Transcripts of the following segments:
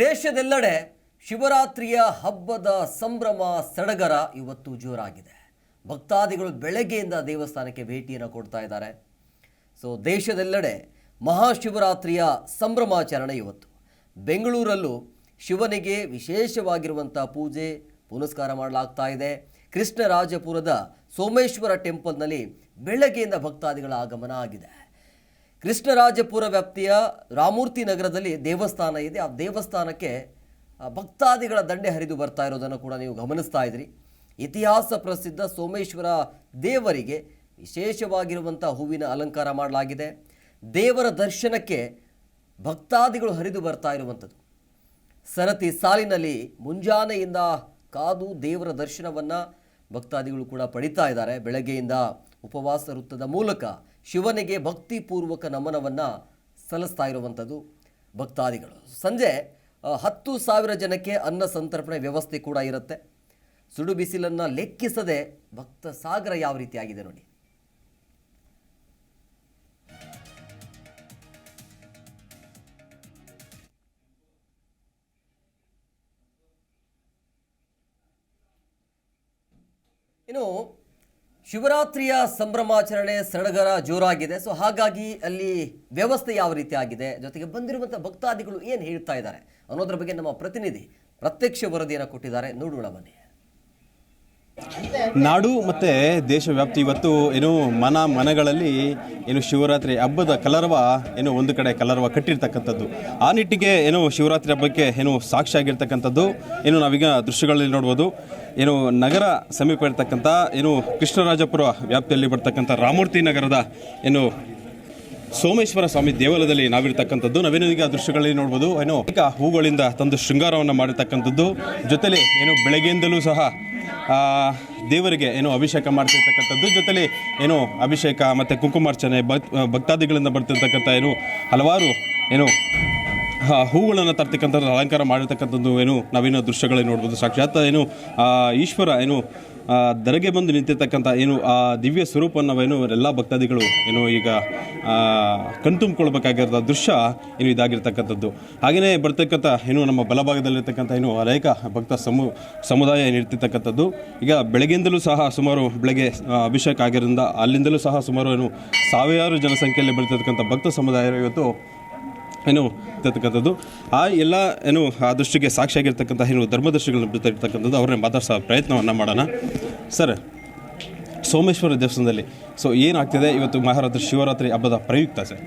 ದೇಶದೆಲ್ಲೆಡೆ ಶಿವರಾತ್ರಿಯ ಹಬ್ಬದ ಸಂಭ್ರಮ ಸಡಗರ ಇವತ್ತು ಜೋರಾಗಿದೆ. ಭಕ್ತಾದಿಗಳು ಬೆಳಗ್ಗೆಯಿಂದ ದೇವಸ್ಥಾನಕ್ಕೆ ಭೇಟಿಯನ್ನು ಕೊಡ್ತಾ ಇದ್ದಾರೆ. ಸೊ, ದೇಶದೆಲ್ಲೆಡೆ ಮಹಾಶಿವರಾತ್ರಿಯ ಸಂಭ್ರಮಾಚರಣೆ ಇವತ್ತು. ಬೆಂಗಳೂರಲ್ಲೂ ಶಿವನಿಗೆ ವಿಶೇಷವಾಗಿರುವಂಥ ಪೂಜೆ ಪುನಸ್ಕಾರ ಮಾಡಲಾಗ್ತಾ ಇದೆ. ಕೃಷ್ಣರಾಜಪುರದ ಸೋಮೇಶ್ವರ ಟೆಂಪಲ್ನಲ್ಲಿ ಬೆಳಗ್ಗೆಯಿಂದ ಭಕ್ತಾದಿಗಳ ಆಗಮನ ಆಗಿದೆ. ಕೃಷ್ಣರಾಜಪುರ ವ್ಯಾಪ್ತಿಯ ರಾಮೂರ್ತಿ ನಗರದಲ್ಲಿ ದೇವಸ್ಥಾನ ಇದೆ. ಆ ದೇವಸ್ಥಾನಕ್ಕೆ ಭಕ್ತಾದಿಗಳ ದಂಡೆ ಹರಿದು ಬರ್ತಾ ಇರೋದನ್ನು ಕೂಡ ನೀವು ಗಮನಿಸ್ತಾ ಇದ್ರಿ. ಇತಿಹಾಸ ಪ್ರಸಿದ್ಧ ಸೋಮೇಶ್ವರ ದೇವರಿಗೆ ವಿಶೇಷವಾಗಿರುವಂಥ ಹೂವಿನ ಅಲಂಕಾರ ಮಾಡಲಾಗಿದೆ. ದೇವರ ದರ್ಶನಕ್ಕೆ ಭಕ್ತಾದಿಗಳು ಹರಿದು ಬರ್ತಾ ಇರುವಂಥದ್ದು. ಸರತಿ ಸಾಲಿನಲ್ಲಿ ಮುಂಜಾನೆಯಿಂದ ಕಾದು ದೇವರ ದರ್ಶನವನ್ನು ಭಕ್ತಾದಿಗಳು ಕೂಡ ಪಡಿತಾ ಇದ್ದಾರೆ. ಬೆಳಗ್ಗೆಯಿಂದ ಉಪವಾಸ ವೃತ್ತದ ಮೂಲಕ ಶಿವನಿಗೆ ಭಕ್ತಿಪೂರ್ವಕ ನಮನವನ್ನು ಸಲ್ಲಿಸ್ತಾ ಇರುವಂಥದ್ದು ಭಕ್ತಾದಿಗಳು. ಸಂಜೆ ಹತ್ತು ಸಾವಿರ ಜನಕ್ಕೆ ಅನ್ನ ಸಂತರ್ಪಣೆ ವ್ಯವಸ್ಥೆ ಕೂಡ ಇರುತ್ತೆ. ಸುಡು ಬಿಸಿಲನ್ನು ಲೆಕ್ಕಿಸದೆ ಭಕ್ತ ಸಾಗರ ಯಾವ ರೀತಿಯಾಗಿದೆ ನೋಡಿ. ಇನ್ನು ಶಿವರಾತ್ರಿಯ ಸಂಭ್ರಮಾಚರಣೆ ಸಡಗರ ಜೋರಾಗಿದೆ. ಸೊ ಹಾಗಾಗಿ ಅಲ್ಲಿ ವ್ಯವಸ್ಥೆ ಯಾವ ರೀತಿ ಆಗಿದೆ? ಜೊತೆಗೆ ಬಂದಿರುವಂಥ ಭಕ್ತಾದಿಗಳು ಏನು ಹೇಳ್ತಾ ಇದ್ದಾರೆ? ಅನ್ನೋದ್ರ ಬಗ್ಗೆ ನಮ್ಮ ಪ್ರತಿನಿಧಿ ಪ್ರತ್ಯಕ್ಷ ವರದಿಯನ್ನು ಕೊಟ್ಟಿದ್ದಾರೆ. ನೋಡೋಣ ಬನ್ನಿ. ನಾಡು ಮತ್ತು ದೇಶವ್ಯಾಪ್ತಿ ಇವತ್ತು ಏನು ಮನ ಮನಗಳಲ್ಲಿ ಏನು ಶಿವರಾತ್ರಿ ಹಬ್ಬದ ಕಲರವ ಏನು ಒಂದು ಕಡೆ ಕಲರವ ಕಟ್ಟಿರ್ತಕ್ಕಂಥದ್ದು. ಆ ನಿಟ್ಟಿಗೆ ಏನು ಶಿವರಾತ್ರಿ ಹಬ್ಬಕ್ಕೆ ಏನು ಸಾಕ್ಷಿಯಾಗಿರ್ತಕ್ಕಂಥದ್ದು ಏನು ನಾವೀಗ ದೃಶ್ಯಗಳಲ್ಲಿ ನೋಡ್ಬೋದು. ಏನು ನಗರ ಸಮೀಪ ಇರ್ತಕ್ಕಂಥ, ಏನು ಕೃಷ್ಣರಾಜಪುರ ವ್ಯಾಪ್ತಿಯಲ್ಲಿ ಬರ್ತಕ್ಕಂಥ ರಾಮೂರ್ತಿ ನಗರದ ಏನು ಸೋಮೇಶ್ವರ ಸ್ವಾಮಿ ದೇವಾಲಯದಲ್ಲಿ ನಾವಿರ್ತಕ್ಕಂಥದ್ದು. ನಾವೇನು ಈಗ ದೃಶ್ಯಗಳಲ್ಲಿ ನೋಡ್ಬೋದು. ಏನೋ ಅನೇಕ ಹೂಗಳಿಂದ ತಂದು ಶೃಂಗಾರವನ್ನು ಮಾಡಿರ್ತಕ್ಕಂಥದ್ದು. ಜೊತೆಲಿ ಏನು ಬೆಳಗ್ಗೆಯಿಂದಲೂ ಸಹ ದೇವರಿಗೆ ಏನು ಅಭಿಷೇಕ ಮಾಡ್ತಿರ್ತಕ್ಕಂಥದ್ದು, ಜೊತೆಲಿ ಏನು ಅಭಿಷೇಕ ಮತ್ತು ಕುಂಕುಮಾರ್ಚನೆ ಭಕ್ ಭಕ್ತಾದಿಗಳಿಂದ ಬರ್ತಿರ್ತಕ್ಕಂಥ ಏನು ಹಲವಾರು ಏನು ಹೂಗಳನ್ನು ತರ್ತಕ್ಕಂಥದ್ದು, ಅಲಂಕಾರ ಮಾಡಿರ್ತಕ್ಕಂಥದ್ದು ಏನು ನಾವೇನು ದೃಶ್ಯಗಳೇ ನೋಡ್ಬೋದು. ಸಾಕ್ಷಾತ್ ಏನು ಈಶ್ವರ ಏನು ದರಗೆ ಬಂದು ನಿಂತಿರ್ತಕ್ಕಂಥ ಏನು, ಆ, ದಿವ್ಯ ಸ್ವರೂಪ ಏನು, ಎಲ್ಲ ಭಕ್ತಾದಿಗಳು ಏನು ಈಗ ಕಣ್ತುಂಬಿಕೊಳ್ಬೇಕಾಗಿರೋ ದೃಶ್ಯ ಏನು ಇದಾಗಿರ್ತಕ್ಕಂಥದ್ದು. ಹಾಗೆಯೇ ಬರ್ತಕ್ಕಂಥ ಏನು ನಮ್ಮ ಬಲಭಾಗದಲ್ಲಿರ್ತಕ್ಕಂಥ ಏನು ಅನೇಕ ಭಕ್ತ ಸಮು, ಸಮುದಾಯ ಏನಿರ್ತಿರ್ತಕ್ಕಂಥದ್ದು ಈಗ ಬೆಳಗ್ಗೆಯಿಂದಲೂ ಸಹ ಸುಮಾರು ಬೆಳಗ್ಗೆ ಅಭಿಷೇಕ ಆಗಿರೋದ್ರಿಂದ ಅಲ್ಲಿಂದಲೂ ಸಹ ಸುಮಾರು ಏನು ಸಾವಿರಾರು ಜನಸಂಖ್ಯೆಯಲ್ಲಿ ಬರ್ತಿರ್ತಕ್ಕಂಥ ಭಕ್ತ ಸಮುದಾಯ ಇವತ್ತು ಏನು ಇರ್ತಕ್ಕಂಥದ್ದು. ಆ ಎಲ್ಲ ಏನು ಆ ದೃಷ್ಟಿಗೆ ಸಾಕ್ಷಿಯಾಗಿರ್ತಕ್ಕಂಥ ಏನು ಧರ್ಮದರ್ಶಿಗಳನ್ನ ಬಿಡ್ತಾ ಇರ್ತಕ್ಕಂಥದ್ದು, ಅವ್ರನ್ನೇ ಮಾತಾಡ್ಸೋ ಪ್ರಯತ್ನವನ್ನು ಮಾಡೋಣ. ಸರ್, ಸೋಮೇಶ್ವರ ದೇವಸ್ಥಾನದಲ್ಲಿ, ಸೊ ಏನಾಗ್ತಿದೆ? ಇವತ್ತು ಮಹಾರಾತ್ರಿ, ಶಿವರಾತ್ರಿ ಹಬ್ಬದ ಪ್ರಯುಕ್ತ ಸರ್.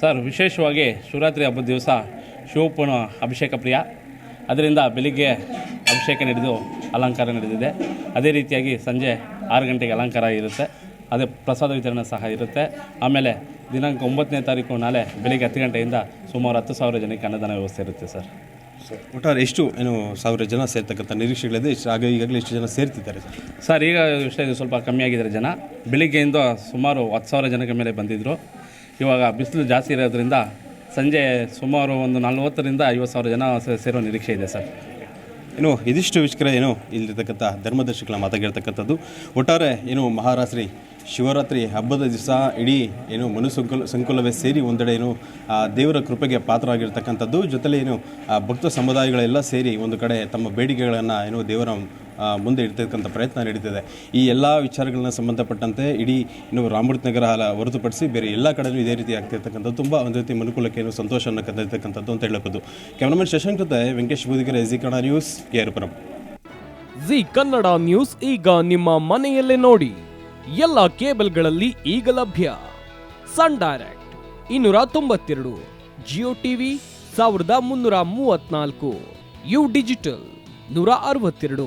ಸರ್, ವಿಶೇಷವಾಗಿ ಶಿವರಾತ್ರಿ ಹಬ್ಬದ ದಿವಸ ಶಿವಪ್ಪನ ಅಭಿಷೇಕ ಪ್ರಿಯ. ಅದರಿಂದ ಬೆಳಿಗ್ಗೆ ಅಭಿಷೇಕ ನಡೆದು ಅಲಂಕಾರ ನಡೆದಿದೆ. ಅದೇ ರೀತಿಯಾಗಿ ಸಂಜೆ ಆರು ಗಂಟೆಗೆ ಅಲಂಕಾರ ಇರುತ್ತೆ. ಅದೇ ಪ್ರಸಾದ ವಿತರಣೆ ಸಹ ಇರುತ್ತೆ. ಆಮೇಲೆ ದಿನಾಂಕ ಒಂಬತ್ತನೇ ತಾರೀಕು ನಾಳೆ ಬೆಳಿಗ್ಗೆ ಹತ್ತು ಗಂಟೆಯಿಂದ ಸುಮಾರು ಹತ್ತು ಸಾವಿರ ಜನಕ್ಕೆ ಅನ್ನದಾನ ವ್ಯವಸ್ಥೆ ಇರುತ್ತೆ ಸರ್. ಒಟ್ಟಾರೆ ಎಷ್ಟು ಏನು ಸಾವಿರ ಜನ ಸೇರ್ತಕ್ಕಂಥ ನಿರೀಕ್ಷೆಗಳಿದೆ? ಇಷ್ಟು ಆಗ ಈಗಾಗಲೇ ಎಷ್ಟು ಜನ ಸೇರ್ತಿದ್ದಾರೆ ಸರ್. ಸರ್ ಈಗ ವಿಷಯ ಸ್ವಲ್ಪ ಕಮ್ಮಿ ಆಗಿದ್ದಾರೆ ಜನ. ಬೆಳಿಗ್ಗೆಯಿಂದ ಸುಮಾರು ಹತ್ತು ಸಾವಿರ ಜನಕ್ಕೆ ಮೇಲೆ ಬಂದಿದ್ದರು ಇವಾಗ ಬಿಸಿಲು ಜಾಸ್ತಿ ಇರೋದ್ರಿಂದ ಸಂಜೆ ಸುಮಾರು ಒಂದು ನಲ್ವತ್ತರಿಂದ ಐವತ್ತು ಸಾವಿರ ಜನ ಸೇರೋ ನಿರೀಕ್ಷೆ ಇದೆ ಸರ್. ಏನು ಇದಿಷ್ಟು ವಿಷ್ಕರ ಏನು ಇಲ್ಲಿರ್ತಕ್ಕಂಥ ಧರ್ಮದರ್ಶಿಗಳ ಮಾತಾಗಿರ್ತಕ್ಕಂಥದ್ದು ಒಟ್ಟಾರೆ, ಏನು ಮಹಾರಾತ್ರಿ ಶಿವರಾತ್ರಿ ಹಬ್ಬದ ದಿವಸ ಇಡೀ, ಏನು ಮನು ಸಂಕುಲ ಸಂಕುಲವೇ ಸೇರಿ ಒಂದೆಡೆ ಏನು ದೇವರ ಕೃಪೆಗೆ ಪಾತ್ರವಾಗಿರ್ತಕ್ಕಂಥದ್ದು ಜೊತೆಲಿ ಏನು ಭಕ್ತ ಸಮುದಾಯಗಳೆಲ್ಲ ಸೇರಿ ಒಂದು ಕಡೆ ತಮ್ಮ ಬೇಡಿಕೆಗಳನ್ನು, ಏನು ದೇವರ ಮುಂದೆ ಇಡ್ತಕ್ಕಂಥ ಪ್ರಯತ್ನ ನಡೀತಿದೆ. ಈ ಎಲ್ಲ ವಿಚಾರಗಳನ್ನ ಸಂಬಂಧಪಟ್ಟಂತೆ ಇಡೀ ಇನ್ನು ರಾಮೃತ್ ನಗರ ಹೊರತುಪಡಿಸಿ ಬೇರೆ ಎಲ್ಲ ಕಡೆಯೂ ಇದೇ ರೀತಿ ಆಗ್ತಿರ್ತಕ್ಕಂಥದ್ದು. ತುಂಬ ಒಂದು ರೀತಿ ಮನುಕುಲಕ್ಕೆ ಏನು ಸಂತೋಷವನ್ನು ಕಂದಿರ್ತಕ್ಕಂಥದ್ದು ಅಂತ ಹೇಳಬಹುದು ಕ್ಯಾಮ್ರಾಮನ್ ಶಶಾಂಕ್ ಜೊತೆ Venkatesh Boodigere, Zee Kannada news, KR Puram. Zee Kannada news ಈಗ ನಿಮ್ಮ ಮನೆಯಲ್ಲೇ ನೋಡಿ. ಎಲ್ಲ ಕೇಬಲ್ಗಳಲ್ಲಿ ಈಗ ಲಭ್ಯ. ಸನ್ ಡೈರೆಕ್ಟ್ ಇನ್ನೂರ ತೊಂಬತ್ತೆರಡು, ಜಿಯೋ ಟಿವಿ ಸಾವಿರದ ಮುನ್ನೂರ ಮೂವತ್ನಾಲ್ಕು ಯು ಡಿಜಿಟಲ್ ನೂರ ಅರವತ್ತೆರಡು.